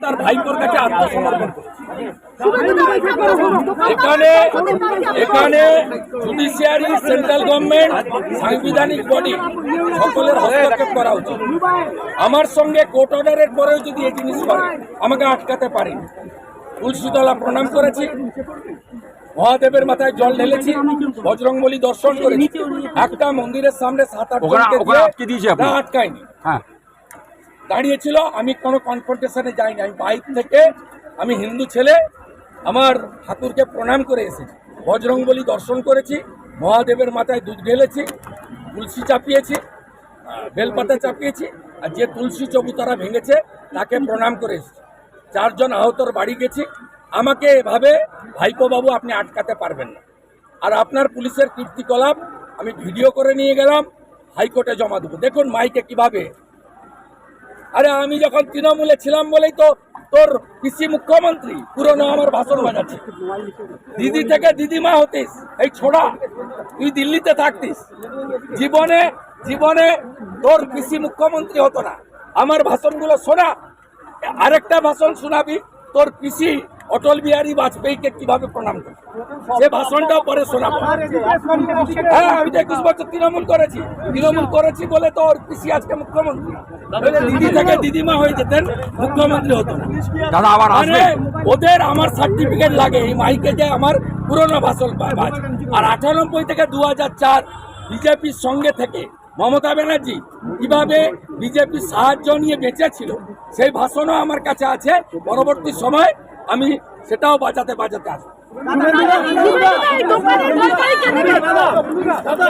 তার ভাইপোর কাছে আত্মসমর্পণ এখানে এখানে জুডিশিয়ারি সেন্ট্রাল গভর্নমেন্ট সাংবিধানিক বডি সকলের হস্তক্ষেপ করা উচিত। আমার সঙ্গে কোর্ট অর্ডারের পরেও যদি এই জিনিস করে আমাকে আটকাতে পারেনি। তুলসীতলা প্রণাম করেছি। মহাদেবের মাথায় জল ঢেলেছি। বজরংবলী দর্শন করেছি। একটা মন্দিরের সামনে সাত আট আটকে দিয়েছে? আটকায়নি। হ্যাঁ। দাঁড়িয়েছিল, আমি কোনো কনফ্রন্টেশনে যাইনি। আমি বাইক থেকে, আমি হিন্দু ছেলে, আমার ঠাকুরকে প্রণাম করে এসেছি। বজরংবলী দর্শন করেছি, মহাদেবের মাথায় দুধ ঢেলেছি, তুলসী চাপিয়েছি বেলপাতা চাপিয়েছি, আর যে তুলসী চবুতারা ভেঙেছে, তাকে প্রণাম করে এসেছি। চারজন আহতর বাড়ি গেছি। আমাকে এভাবে ভাইপো বাবু আপনি আটকাতে পারবেন না। আর আপনার পুলিশের কীর্তিকলাপ, আমি ভিডিও করে নিয়ে গেলাম, হাইকোর্টে জমা দেবো। দেখুন মাইকে কীভাবে আরে আমি যখন তৃণমূলে ছিলাম বলেই তো তোর কৃষি মুখ্যমন্ত্রী পুরনো আমার ভাষণ বাজাচ্ছে। দিদি থেকে দিদিমা হতিস, এই ছোড়া, তুই দিল্লিতে থাকতিস। জীবনে জীবনে তোর কৃষি মুখ্যমন্ত্রী হতো না। আমার ভাষণগুলো শোনা, আরেকটা ভাষণ শোনাবি, তোর কৃষি অটল বিহারী বাজপেয়ীকে কীভাবে প্রণাম করে সে ভাষণটাও পরে শোনাবো। হ্যাঁ আমি তো একুশ বছর তৃণমূল করেছি। তৃণমূল করেছি বলে তো ওর পিসি আজকে মুখ্যমন্ত্রী। দিদি থেকে দিদিমা হয়ে যেতেন মুখ্যমন্ত্রী হতো। না দাদা আবার মানে ওদের আমার সার্টিফিকেট লাগে এই মাইকে যে আমার পুরনো ভাষণ আর আটানব্বই থেকে দু হাজার চার বিজেপির সঙ্গে থেকে মমতা ব্যানার্জি কীভাবে বিজেপির সাহায্য নিয়ে বেঁচে ছিল সেই ভাষণও আমার কাছে আছে। পরবর্তী সময় আমি সেটাও বাজাতে বাজাতে আসব দাদা